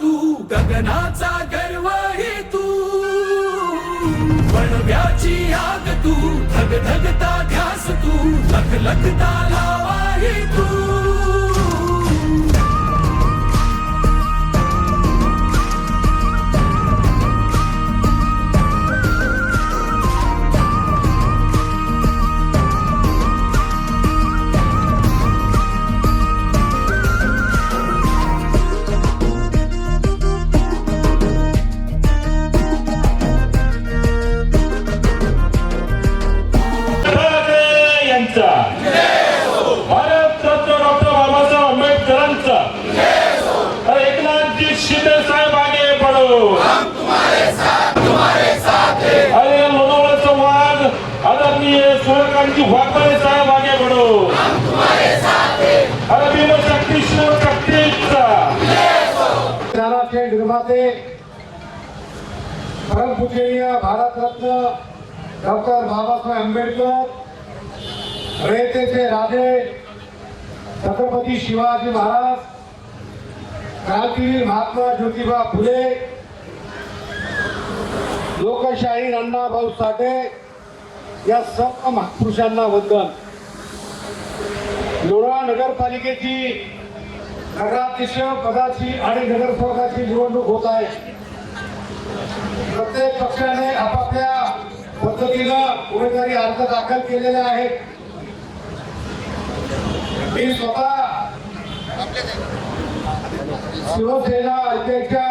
तू गगनाचा गर्व हे तू वणव्याची आग तू धग धगता ध्यास तू लख लखता लावा हे तू ज्ञानाचे परमपूजनीय भारतरत्न डॉक्टर बाबासाहेब आंबेडकर रयतेचे राजे छत्रपती शिवाजी महाराज क्रांतीवीर महात्मा ज्योतिबा फुले लोकशाही अण्णाभाऊ साठे या सर्व महापुरुषांना वंदन. लोणा नगरपालिकेची नगराध्यक्ष पदाची आणि नगरसेवकाची निवडणूक होत आहे. प्रत्येक पक्षाने आपापल्या पद्धतीनं उमेदवारी अर्ज दाखल केलेले आहेत. मी स्वतः शिवसेना अध्यक्षा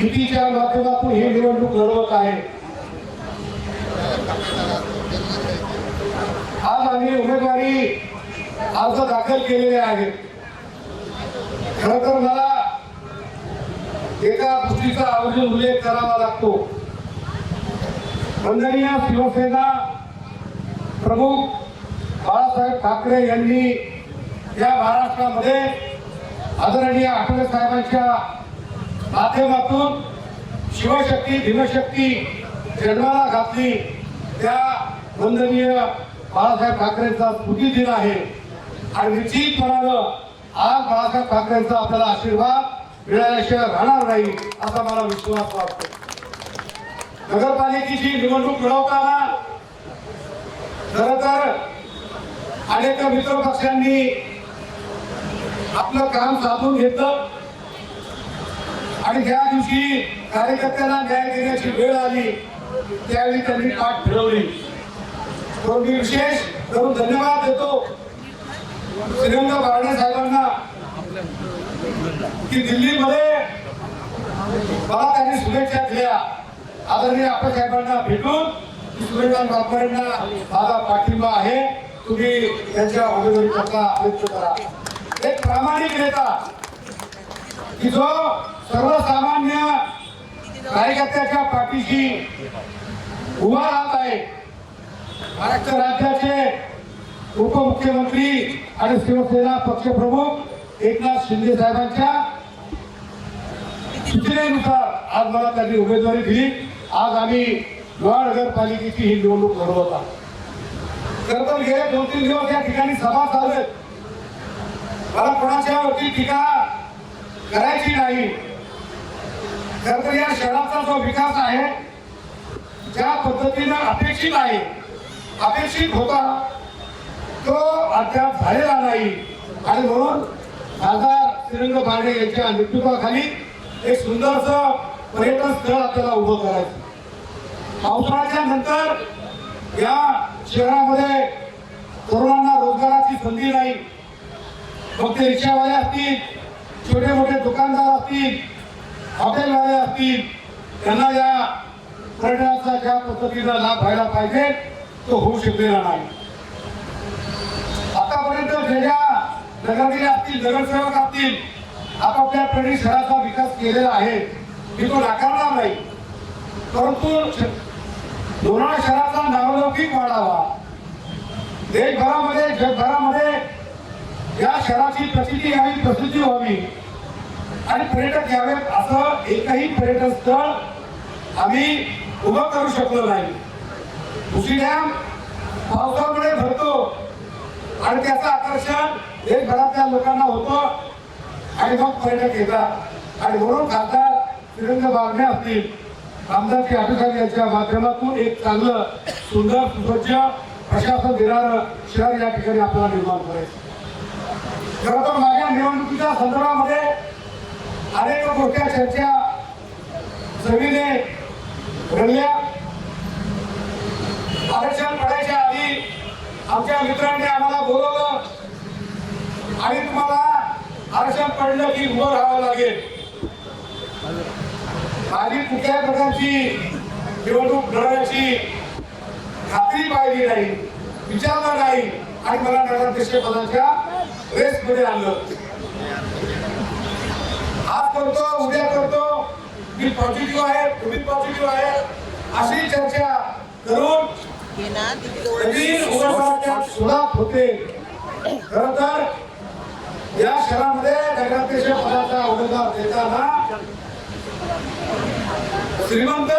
युतीच्या माध्यमातून ही निवडणूक लढवत आहे. आज आम्ही उमेदवारी अर्ज दाखल केलेले आहेत. खर तर मला एका गोष्टीचा आवर्जून उल्लेख करावा लागतो. वंदनीय शिवसेना प्रमुख बाळासाहेब ठाकरे यांनी या महाराष्ट्रामध्ये आदरणीय आठवले साहेबांच्या माध्यमातून शिवशक्ती भीमशक्ती जन्माला घातली. त्या वंदनीय बाळासाहेब ठाकरेंचा स्मृती दिन आहे. आणि निश्चितपणानं आज बाळासाहेब ठाकरेंचा आपल्याला आशीर्वाद मिळाल्याशिवाय राहणार नाही असा मला विश्वास वाटतो. नगरपालिकेची निवडणूक मिळवताना खर तर अनेक मित्र पक्षांनी आपलं काम साधून घेतलं. आणि ज्या दिवशी कार्यकर्त्यांना न्याय देण्याची वेळ आली त्यावेळी त्यांनी पाठ फिरवली. तो मी विशेष करून धन्यवाद देतो. श्रीमंत बारणे साहेबांना की दिल्लीमध्ये मला त्यांनी शुभेच्छा दिल्या. आदरणीय आपण साहेबांना भेटून सूर्यकांत बापरेंना माझा पाठिंबा आहे. तुम्ही त्यांच्या उमेदवारी करता व्यक्त करा. एक प्रामाणिक नेता की जो सर्वसामान्य कार्यकर्त्याच्या पाठीशी उभा राहत आहे. महाराष्ट्र राज्याचे उपमुख्यमंत्री आणि शिवसेना पक्षप्रमुख एकनाथ शिंदे साहेबांच्या सूचनेनुसार आज मला त्यांनी उमेदवारी दिली. आज आम्ही महानगरपालिकेची ही निवडणूक लढवत आहोत. खर तर गेले दोन तीन दिवस या ठिकाणी सभा चालू आहेत. मला कोणाच्या वरती टीका करायची नाही. खर तर या शहराचा जो विकास आहे ज्या पद्धतीनं अपेक्षित आहे अपेक्षित होता तो अद्याप झालेला नाही आणि म्हणून खासदार श्रीरंग बारणे यांच्या नेतृत्वाखाली एक सुंदरसं पर्यटन स्थळ आपल्याला उभं करायचं. पावसाळ्याच्या नंतर या शहरामध्ये तरुणांना रोजगाराची संधी नाही. मग ते रिक्षावाले असतील छोटे मोठे दुकानदार असतील हॉटेलवाले असतील त्यांना या पर्यटनाचा ज्या पद्धतीचा लाभ व्हायला पाहिजे तो होऊ शकलेला नाही. ज्या नगरातील असतील नगरसेवक असतील आपापल्या प्रणित शहराचा विकास केलेला आहे मी तो नाकारणार नाही. परंतु श- लोणावळा शहराचा नावलौकिक वाढावा. देशभरामध्ये जगभरामध्ये या शहराची प्रसिद्धी यावी प्रसिद्धी व्हावी. आणि पर्यटक यावेत असं एकही पर्यटन स्थळ आम्ही उभं करू शकलो नाही. दुसरी डॅम पावसामुळे भरतो. आणि त्याचं आकर्षण देशभरातल्या लोकांना होतं. आणि मग पर्यटक येतात. आणि म्हणून खासदार श्रीरंग बागणे असतील आमदारची अधिकारी यांच्या माध्यमातून एक चांगलं सुंदर सुसज्ज प्रशासन देणारं शहर या ठिकाणी आपल्याला निर्माण करायचं. खरं तर माझ्या निवडणुकीच्या संदर्भामध्ये अनेक मोठ्या चर्चा जमिने घडल्या आरक्षण पडायच्या आधी आमच्या मित्रांनी आम्हाला बोलवलं. आणि तुम्हाला आरक्षण पडलं की उभं राहावं लागेल. माझी कुठल्याही प्रकारची निवडणूक लढवण्याची खात्री पाहिली नाही विचारलं नाही. आणि मला नगराध्यक्ष पदाच्या रेसमध्ये आणलं. आज करतो उद्या करतो. मी पॉझिटिव्ह आहे तुम्ही पॉझिटिव्ह आहे अशी चर्चा करून होते खर तर या शहरामध्ये नगराध्यक्ष पदाचा उमेदवार देताना श्रीमंत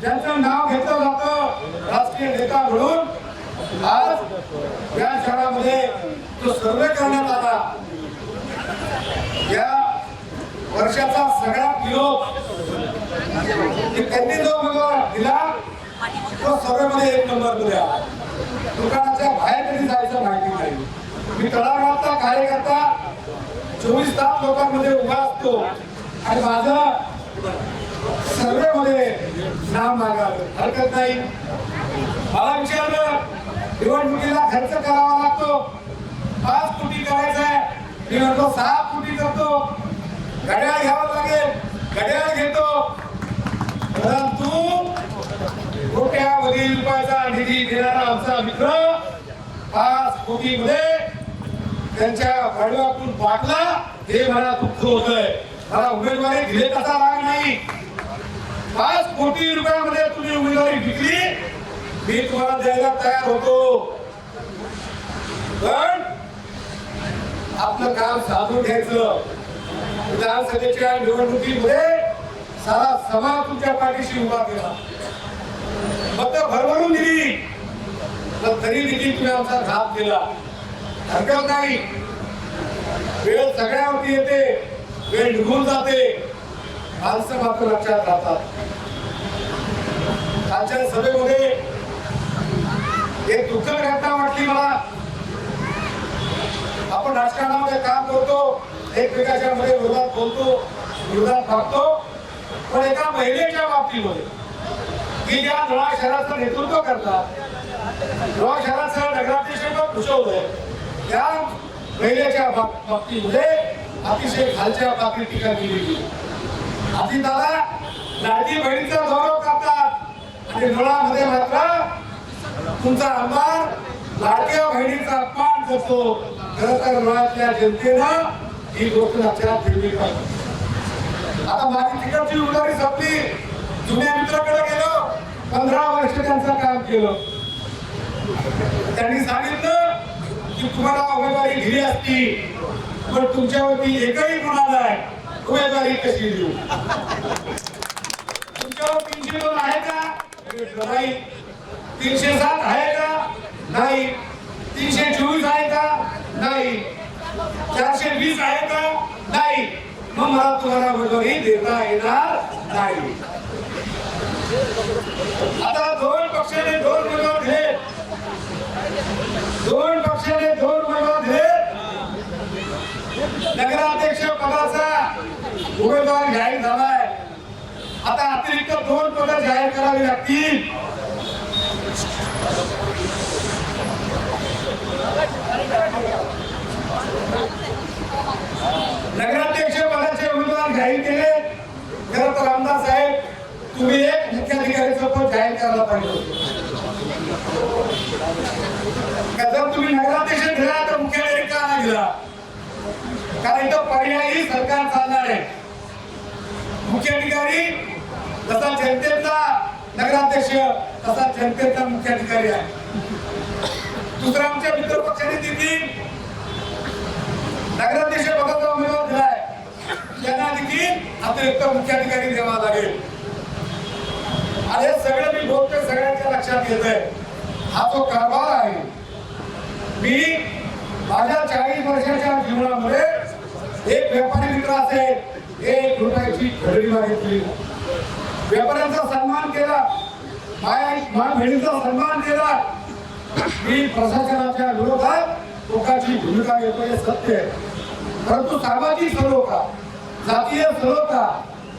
ज्यांचं नाव घेतलं जातं राजकीय नेता म्हणून आज या शहरामध्ये जो सर्वे करण्यात आला. या वर्षाचा सगळ्यात विरोध त्यांनी जो तो सभेमध्ये एक नंबर दिला दुकानाच्या बाहेर कधी जायचं माहिती नाही. मी तळागाळातला कार्यकर्ता चोवीस तास लोकांमध्ये उभा असतो. आणि माझं सर्वेमध्ये नाव मागावं. हरकत नाही. मला विचारलं निवडणुकीला खर्च करावा लागतो. पाच कोटी करायचा आहे. मी म्हणतो सहा कोटी करतो. घड्याळ घ्यावं लागेल. घड्याळ घेतो. परंतु कोट्यावधी रुपयाचा निधी देणारा आमचा मित्र पाच कोटी त्यांच्या बडव्यातून वाटला हे मला दुःख होतंय. मला उमेदवारी दिले तसा राग नाही. पाच कोटी रुपयामध्ये तुम्ही उमेदवारी विकली. मी तुम्हाला द्यायला तयार होतो. पण आपलं काम साधून घ्यायचं. विधानसभेच्या निवडणुकीमध्ये सारा समाज तुमच्या पाठीशी उभा केला. फक्त भरभरून दिली. पण तरी देखील तुम्ही आमचा घात केला. हरकत नाही. वेळ सगळ्यावरती येते. वेळ निघून जाते. माणसं मात्र लक्षात राहतात. कालच्या सभेमध्ये एक दुःख घटना वाटली मला. आपण राजकारणामध्ये काम करतो. एकमेकाच्या मध्ये विरोधात बोलतो. विरोधात भागतो. पण एका महिलेच्या बाबतीमध्ये की त्या धुळा शहराचं नेतृत्व करतात धुळा शहराचं नगराध्यक्ष घुसवलंय त्या महिलेच्या बाब- बाबतीमध्ये अतिशय खालच्या पातळी टीका केली गेली आधी दादा लाडकी बहिणीचा गौरव करतात. आणि धुळामध्ये मात्र तुमचा आमदार लाडक्या बहिणीचा अपमान करतो. खरं तर मुळातल्या जनतेनं ही गोष्ट लक्षात ठेवली पाहिजे. आता माझी तिकडची उमेदवारी संपली. जुन्या मित्राकडे गेलो पंधरा वर्ष त्यांचं काम केलं. त्यांनी सांगितलं की तुम्हाला उमेदवारी दिली असती पण तुमच्यावरती एकही गुन्हा नाही. उमेदवारी कशी देऊ? तुमच्यावर तीनशे दोन आहे का? नाही. तीनशे सात आहे का? नाही. तीनशे चोवीस आहे का? नाही. चारशे वीस आहे का? नाही. मग मला तुम्हाला उमेदवारी देता येणार नाही. आता दोन पक्षाने दोन उमेदवार दिले दोन पक्षाने दोन उमेदवार दिले नगराध्यक्ष पदाचा उमेदवार जाहीर झालाय. आता अतिरिक्त दोन पद जाहीर करावी लागतील. नगराध्यक्ष पदाचे उमेदवार जाहीर केले. खरं तर आमदार साहेब तुम्ही एक मुख्याधिकारीचं पद जाहीर करायला पाहिजे का जर तुम्ही नगराध्यक्ष ठेवा तर मुख्याधिकारी दिला? कारण इथं पर्यायी सरकार चालणार आहे. मुख्याधिकारी जसा जनतेचा नगराध्यक्ष तसा जनतेचा मुख्याधिकारी आहे. दुसरा आमच्या मित्र पक्षाने देखील नगराध्यक्ष पदाचा उमेदवार दिलाय. त्यांना देखील अतिरिक्त मुख्याधिकारी द्यावा लागेल. आणि हे सगळं मी बोलते सगळ्यांच्या लक्षात येत आहे हा जो कारभार आहे मी माझ्या चाळीस वर्षाच्या जीवनामध्ये एक व्यापारी मित्र असेल एक रुपयाची खरेदी मागितली व्यापाऱ्यांचा सन्मान केला माया माझ्या बहिणीचा सन्मान केला. मी प्रशासनाच्या विरोधात लोकांची भूमिका घेतो हे सत्य आहे. परंतु सामाजिक सलोखा जातीय सलोखा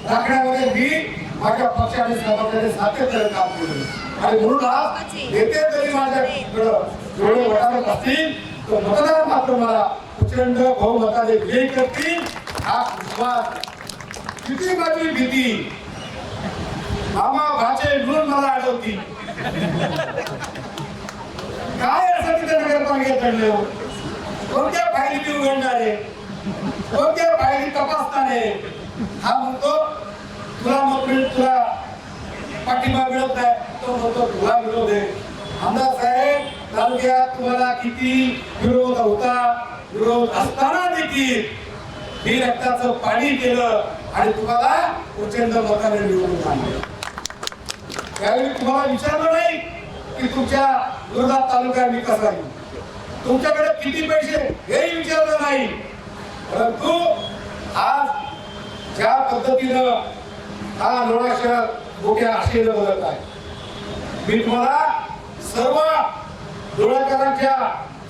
राखण्यामध्ये मी माझ्या पक्षाने आणि समाजाने सातत्याने काम केलं. आणि म्हणून आज नेते जरी माझ्याकडं डोळे वटारत असतील तर मतदार मात्र मला प्रचंड बहुमताने विजयी करतील हा विश्वास. किती माझी भीती. मामा भाचे म्हणून मला आठवतील काय असं तिथे नगरपालिकेत घडलं? कोणत्या फायली ती उघडणार आहे? कोणत्या फायली तपासणार आहे? हा म्हणतो तुला मत तुला पाठिंबा मिळत नाही तो म्हणतो तुला विरोध आहे. आमदार साहेब तालुक्यात तुम्हाला किती विरोध होता? विरोध असताना देखील मी रक्ताचं पाणी केलं आणि तुम्हाला प्रचंड मताने निवडून आणलं. त्यावेळी तुम्हाला विचारलं नाही की तुमच्या विरोधात तालुका विकास आहे तुमच्याकडे किती पैसे हेही विचारलं नाही. परंतु आज ज्या पद्धतीनं हा लोणा शहर मोठ्या आशेनं बदलत आहे. मी तुम्हाला सर्व लोणाकरांच्या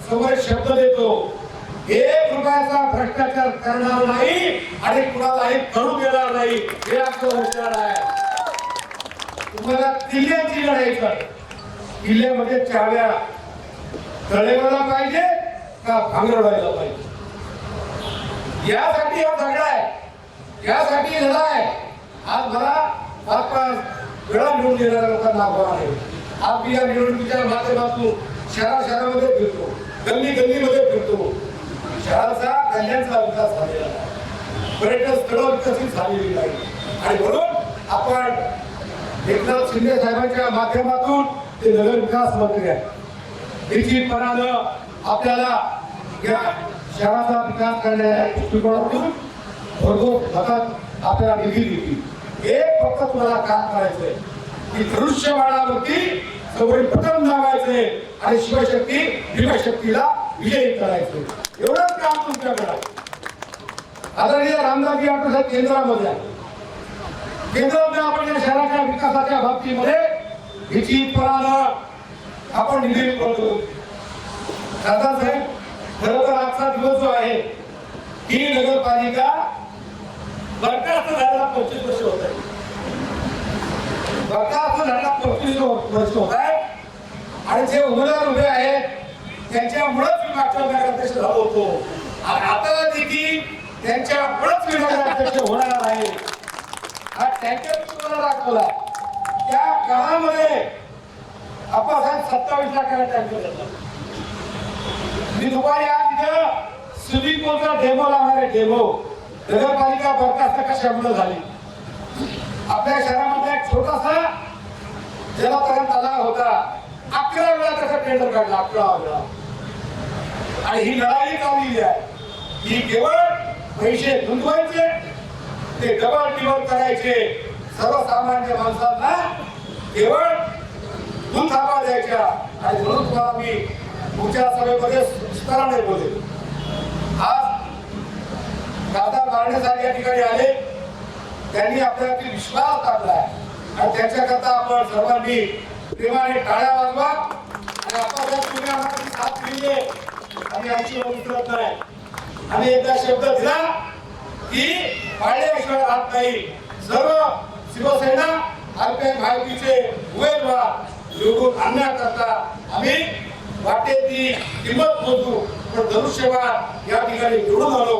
समोर शब्द देतो. एक रुपयाचा भ्रष्टाचार करणार नाही आणि कुणालाही करू देणार नाही हे आमचं उच्चार आहे. तुम्हाला किल्ल्यांची लढाई कर. किल्ल्यामध्ये चाव्या तळेवाला पाहिजे का भांगरवायला पाहिजे? यासाठी हा झगडा आहे. यासाठी लढा आहे. आज मला पाच पाच वेळा निवडून देणाऱ्या लोकांना आव्हान आहे. आज मी या निवडणुकीच्या माध्यमातून शहरा शहरामध्ये फिरतो गल्ली गल्लीमध्ये फिरतो. शहराचा कल्याणचा विकास झालेला आहे पर्यटन स्थळ विकसित झालेली नाही. आणि म्हणून आपण एकनाथ शिंदे साहेबांच्या माध्यमातून ते नगर विकास मंत्री आहे निश्चितपणानं आपल्याला या शहराचा विकास करण्याच्या दृष्टिकोनातून भरघोस मतात आपल्याला निधी दिली एक फक्त तुम्हाला काम करायचंय. की धनुष्यबाणावरती समोरील प्रथम दाबायचे आणि शिवशक्ती भीमशक्तीला विजयी करायचे. एवढंच काम तुमच्याकडे आदरणीय रामदासजी आठवसाहेब केंद्रामध्ये केंद्रामध्ये आपण या शहराच्या विकासाच्या बाबतीमध्ये निश्चितपणानं आपण निधी करतो. दादासाहेब खरं तर आजचा दिवस जो आहे ही नगरपालिका बरखास्त झालेला पंचवीस वर्ष होत आहे? बरखास्त झालेला पंचवीस वर्ष होत आहे? आणि जे उमेदवार उभे आहेत त्यांच्यामुळेच मी मागच्या नगराध्यक्ष झालो होतो. आणि आता देखील त्यांच्यामुळेच मी नगराध्यक्ष होणार आहे. हा टँकर तुम्हाला दाखवला त्या काळामध्ये आपण साहेब सत्तावीस लाखाला टँकर घेतला मी दुपारी आज इथं स्विमिंग पूलचा डेमो लावणार आहे डेमो नगरपालिका बरखास्त कशामुळे झाली? आपल्या शहरामध्ये एक छोटासा जलतरण तलाव होता. अकरा वेळा त्याचा टेंडर काढला अकरा वेळा. आणि ही लढाई लावलेली आहे. ही केवळ पैसे गुंतवायचे ते डबल टिबल करायचे. सर्वसामान्य माणसांना केवळ दूध थापा द्यायच्या. आणि म्हणून तुम्हाला मी पुढच्या सभेमध्ये विस्ताराने बोलेल आज दादा या ठिकाणी आले. त्यांनी आपल्यावरती विश्वास टाकला आणि त्याच्याकरता आपण सर्वांनी प्रेमाने टाळ्या वाजवा. आणि आपण तुम्ही साथ दिली आणि आमची विसरत नाही. आणि एकदा शब्द दिला की पाळल्याशिवाय राहत नाही. सर्व शिवसेना अल्पे माहितीचे उमेदवार निवडून आणण्याकरता आम्ही वाटे ती किंमत मोजू. पण धनुष्यबाण या ठिकाणी निवडून आलो.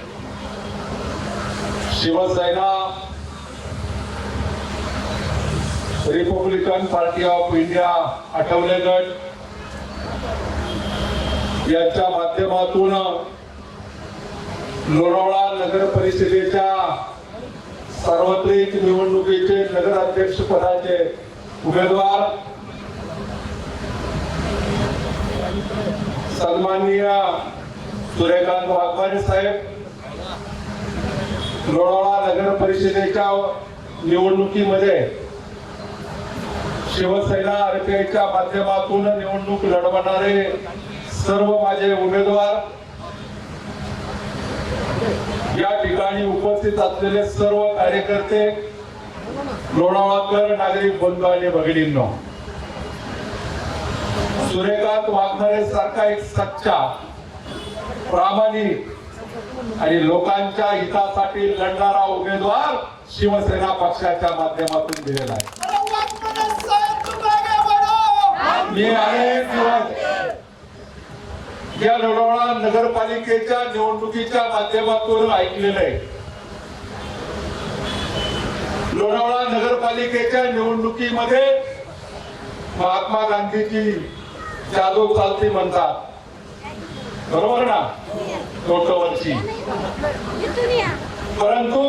Shiv Sena Republican party of India Athawale गट यांच्या माध्यमातून लोणावळा नगर परिषदेच्या सार्वत्रिक निवडणुकीचे नगराध्यक्ष पदाचे उमेदवार सन्माननीय सूर्यकांत वाघमारे साहेब लोणावळा नगर परिषदेच्या निवडणुकीमध्ये शिवसेना आरपीआयच्या माध्यमातून निवडणूक लढवणारे सर्व माझे उमेदवार या ठिकाणी उपस्थित असलेले सर्व कार्यकर्ते लोणावळाकर नागरिक बंधू आणि भगिनींनो सूर्यकांत वाघमारे सारखा एक सच्चा प्रामाणिक आणि लोकांच्या हितासाठी लढणारा उमेदवार शिवसेना पक्षाच्या माध्यमातून दिलेला आहे. मी अनेक दिवस या लोणावळा नगरपालिकेच्या निवडणुकीच्या माध्यमातून ऐकलेलं आहे. लोणावळा नगरपालिकेच्या निवडणुकीमध्ये महात्मा गांधीची जादू चालती म्हणतात बरोबर ना? टोटोवरची. परंतु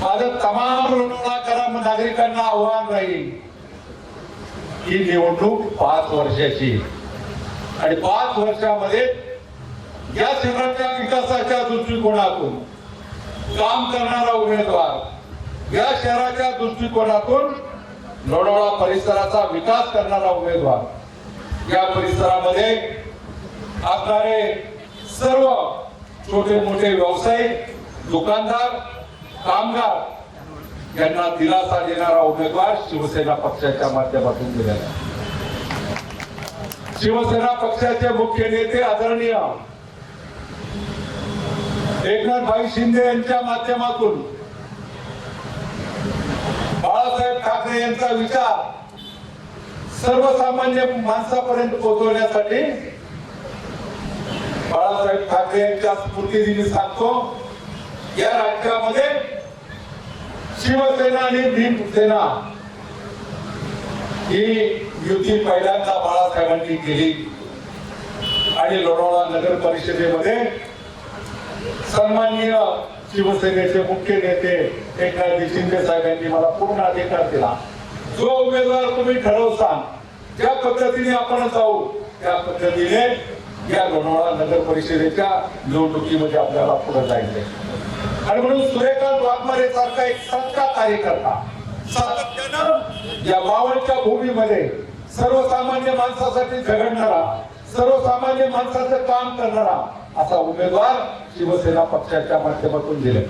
माझं तमाम लोणावळाकरा नागरिकांना आव्हान राहील ही निवडणूक पाच वर्षाची. आणि पाच वर्षामध्ये या शहराच्या विकासाच्या दृष्टिकोनातून काम करणारा उमेदवार या शहराच्या दृष्टिकोनातून लोणावळा परिसराचा विकास करणारा उमेदवार या परिसरामध्ये असणारे सर्व छोटे मोठे व्यावसायिक दुकानदार कामगार यांना दिलासा देणारा उमेदवार शिवसेना पक्षाच्या माध्यमातून दिलेला शिवसेना पक्षाचे मुख्य नेते आदरणीय एकनाथभाई शिंदे यांच्या माध्यमातून बाळासाहेब ठाकरे यांचा विचार सर्वसामान्य माणसापर्यंत पोहोचवण्यासाठी बाळासाहेब ठाकरे यांच्या स्फूर्तीदिनी सांगतो या राज्यामध्ये शिवसेना आणि भीमसेना ही युती पहिल्यांदा बाळासाहेबांनी केली. आणि लोणावळा नगर परिषदेमध्ये सन्माननीय शिवसेनेचे मुख्य नेते एकनाथ शिंदे साहेबांनी मला पूर्ण अधिकार दिला. जो उमेदवार तुम्ही ठरवसान ज्या पद्धतीने आपण जाऊ त्या पद्धतीने या लोणावळा नगर परिषदेच्या निवडणुकीमध्ये आपल्याला पुढे जायचंय. आणि म्हणून सूर्यकांत वाघमारे सारखा एक सत्ता कार्यकर्ता सातत्यानं या मावळच्या भूमीमध्ये सर्वसामान्य माणसासाठी झगडणारा सर्वसामान्य माणसाचं काम करणारा असा उमेदवार शिवसेना पक्षाच्या माध्यमातून दिले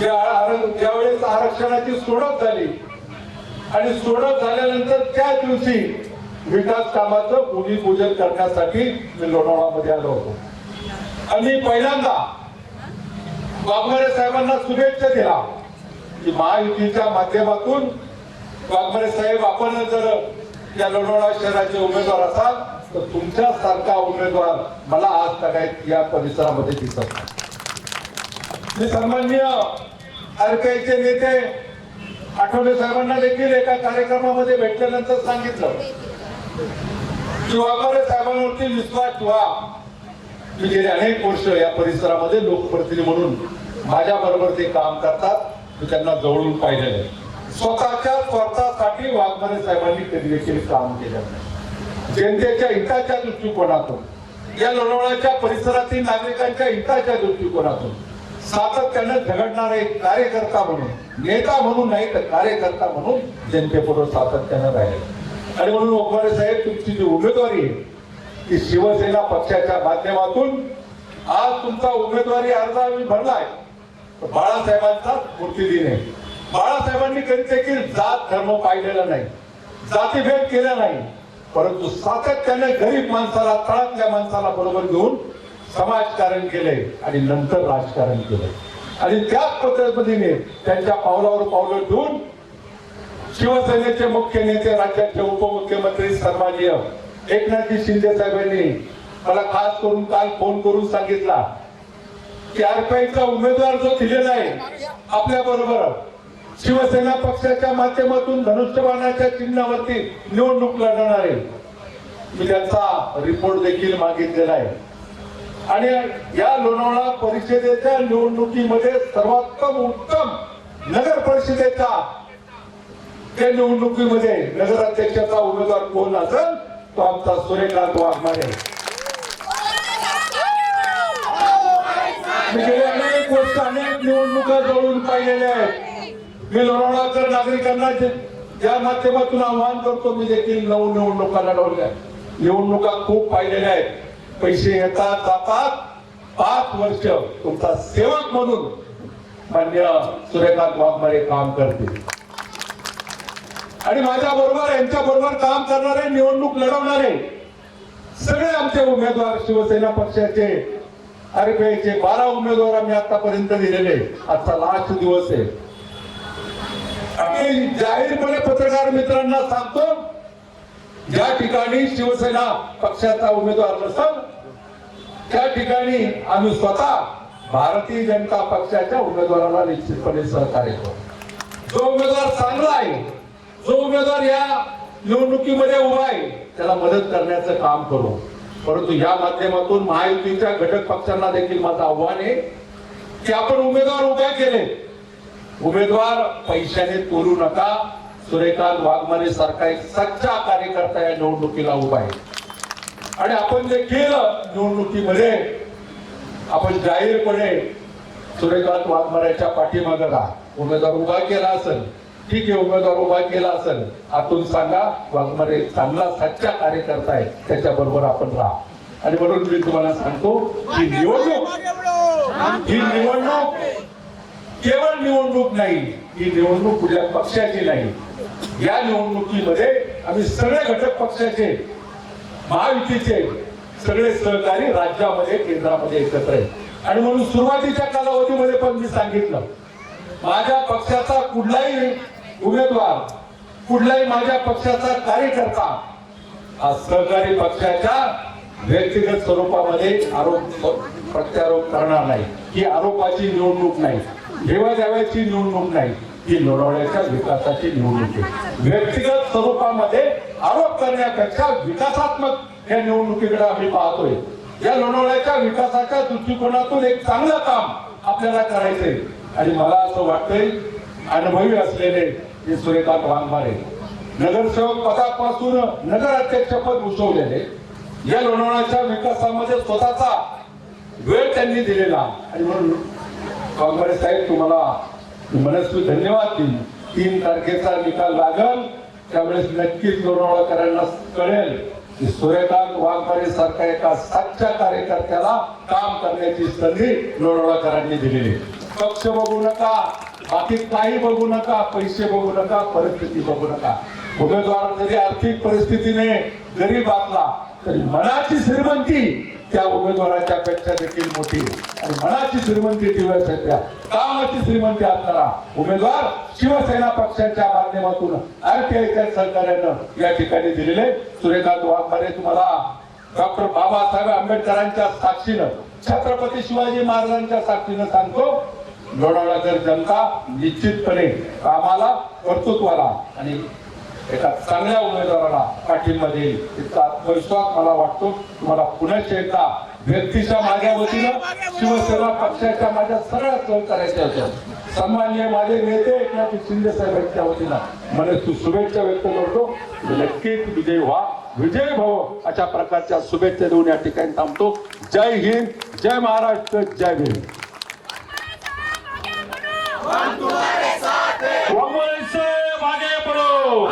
त्यावेळेस आर- आरक्षणाची सोडत झाली. आणि सोडत झाल्यानंतर त्या दिवशी विकास कामाचं भूमिपूजन करण्यासाठी मी लोणावळामध्ये आलो होतो. आणि पहिल्यांदा वाघमारे साहेबांना शुभेच्छा दिला. की महायुतीच्या माध्यमातून वाघमारे साहेब आपण जर या लोणावळा शहराचे उमेदवार असाल तर तुमच्या सारखा उमेदवार मला आज तगायत या परिसरामध्ये दिसत नाही. मी सन्माननीय आरपीआयचे नेते आठवले साहेबांना देखील एका कार्यक्रमामध्ये भेटल्यानंतर सांगितलं. की साहेबांवरती विश्वास ठेवा. की गेले अनेक वर्ष या परिसरामध्ये लोकप्रतिनिधी म्हणून. माझ्या बरोबर ते काम करतात. मी त्यांना जवळून पाहिलेलं स्वतःच्या स्वार्थासाठी वाघमारे साहेबांनी कधी देखील काम केलं जनतेच्या हिताच्या दृष्टिकोनातून या लोणावळ्याच्या परिसरातील नागरिकांच्या हिताच्या दृष्टिकोनातून सातत्यानं झगडणारे कार्यकर्ता म्हणून नेता म्हणून नाही तर कार्यकर्ता म्हणून जनतेबरोबर सातत्यानं राहिले आणि म्हणून वाघमारे साहेब तुमची जी उमेदवारी आहे ती शिवसेना पक्षाच्या माध्यमातून आज तुमचा उमेदवारी अर्ज आम्ही भरलाय. बाळासाहेबांचा मूर्ती दिन आहे. बाळासाहेबांनी कधी देखील जात धर्म पाहिलेला नाही. जातीभेद केला नाही. परंतु सातत्याने गरीब माणसाला तळातल्या माणसाला बरोबर घेऊन समाजकारण केलंय आणि नंतर राजकारण केलंय आणि त्याच पद्धतीने त्यांच्या पावलावर पावलं ठेवून शिवसेनेचे मुख्य नेते राज्याचे उपमुख्यमंत्री सन्माननीय एकनाथजी शिंदे साहेबांनी मला खास करून काल फोन करून सांगितला की आरपीआयचा उमेदवार जो दिलेला आहे आपल्या बरोबर शिवसेना पक्षाच्या माध्यमातून धनुष्यबाणाच्या चिन्हावरती निवडणूक लढणार आहे. मी त्यांचा रिपोर्ट देखील मागितलेला आहे. आणि या लोणावळा परिषदेच्या निवडणुकीमध्ये सर्वोत्तम उत्तम नगर परिषदेचा त्या निवडणुकीमध्ये नगराध्यक्षाचा उमेदवार कोण असेल तो आमचा सूर्यकांत वाघमारे. मी गेले अनेक वर्ष अनेक निवडणुका जवळून पाहिलेल्या आहेत. मी लोणावळाकर नागरिकांना जे- माध्यमातून आव्हान करतो मी देखील नऊ निवडणुका लढवल्या निवडणुका खूप पाहिलेल्या आहेत. पैसे येतात जातात. पाच वर्ष तुमचा सेवक म्हणून मान्य सूर्यकांत वाघमारे काम करतील. आणि माझ्या बरोबर यांच्या बरोबर काम करणारे निवडणूक लढवणारे सगळे आमचे उमेदवार शिवसेना पक्षाचे आरपीआयचे बारा उमेदवार आम्ही आतापर्यंत दिलेले आजचा लास्ट दिवस आहे. आम्ही जाहीरपणे पत्रकार मित्रांना सांगतो ज्या ठिकाणी शिवसेना पक्षाचा उमेदवार नसल त्या ठिकाणी आम्ही स्वतः भारतीय जनता पक्षाच्या उमेदवाराला निश्चितपणे सहकार्य करू. जो उमेदवार चांगला आहे जो उमेदवार या निवडणुकीमध्ये उभा आहे त्याला मदत करण्याचं काम करू. परंतु या माध्यमातून महायुतीच्या घटक पक्षांना देखील माझं आव्हान आहे की आपण उमेदवार उभे केले. उमेदवार पैशाने तोलू नका. सूर्यकांत वाघमारे सारखा एक सच्चा कार्यकर्ता या निवडणुकीला उभा आहे. आणि आपण देखील निवडणुकीमध्ये आपण जाहीरपणे सूर्यकांत वाघमाऱ्याच्या पाठीमागे राहा. उमेदवार उभा केला असेल ठीक आहे उमेदवार उभा केला असेल आतून सांगा वाघमारे चांगला सच्चा कार्यकर्ता आहे त्याच्याबरोबर आपण राहा. आणि म्हणून मी तुम्हाला सांगतो की निवडणूक ही निवडणूक केवळ निवडणूक नाही ही निवडणूक कुठल्या पक्षाची नाही. या निवडणुकीमध्ये आम्ही सगळे घटक पक्षाचे महायुतीचे सगळे सहकारी राज्यामध्ये केंद्रामध्ये एकत्र आहेत आणि म्हणून सुरुवातीच्या कालावधीमध्ये पण मी सांगितलं माझ्या पक्षाचा कुठलाही उमेदवार कुठलाही माझ्या पक्षाचा कार्यकर्ता हा सहकारी पक्षाच्या व्यक्तिगत स्वरूपामध्ये आरोप प्रत्यारोप करणार नाही. ही आरोपाची निवडणूक नाही. देवा द्याव्याची निवडणूक नाही. ही लोणावळ्याच्या विकासाची निवडणूक आहे. व्यक्तिगत स्वरूपामध्ये आरोप करण्यापेक्षा विकासात्मक या निवडणुकीकडे आम्ही पाहतोय. या लोणावळ्याच्या विकासाच्या दृष्टिकोनातून एक चांगलं काम आपल्याला करायचंय. आणि मला असं वाटतंय अनुभवी असलेले ते सूर्यकांत वाघमारे. नगरसेवक पदापासून नगर अध्यक्षपद पद या लोणावळ्याच्या विकासामध्ये स्वतःचा वेळ त्यांनी दिलेला. आणि म्हणून वाघमारे साहेब तुम्हाला मनस्वी धन्यवाद देईन. तीन तारखेचा निकाल लागल त्यावेळेस नक्कीच लोणावळाकरांना कळेल की सूर्यकांत वाघमारे सारख्या एका सातच्या कार्यकर्त्याला काम करण्याची संधी लोणावळाकरांनी दिलेली. पक्ष बघू नका. बाकी काही बघू नका पैसे बघू नका परिस्थिती बघू नका. उमेदवार जरी आर्थिक परिस्थितीने गरीब असला तरी मनाची श्रीमंती त्या उमेदवाराच्या पेक्षा देखील मोठी. आणि मनाची श्रीमंती सध्या कामाची श्रीमंती असणारा उमेदवार शिवसेना पक्षाच्या माध्यमातून आरटीआयच्या सहकार्यानं या ठिकाणी दिलेले सूर्यकांत वाघमारे तुम्हाला डॉक्टर बाबासाहेब आंबेडकरांच्या साक्षीनं छत्रपती शिवाजी महाराजांच्या साक्षीनं सांगतो. लोणावळाकर जनता निश्चितपणे कामाला कर्तृत्वाला आणि एका चांगल्या उमेदवाराला पाठिंबा देईल. इतका आत्मविश्वास मला वाटतो. तुम्हाला पुन्हा एकदा व्यक्तीच्या माझ्या वतीनं शिवसेना पक्षाच्या माझ्या सगळ्या सहकार्याच्या होत्या सन्मान्य माझे नेते एकनाथ शिंदे साहेबांच्या वतीनं मला तू शुभेच्छा व्यक्त करतो. नक्कीच विजय व्हा. विजय भव अशा प्रकारच्या शुभेच्छा देऊन या ठिकाणी थांबतो. जय हिंद जय महाराष्ट्र जय भीम. हम तुम्हारे साथ हैं वाघमारे से आगे बढ़ो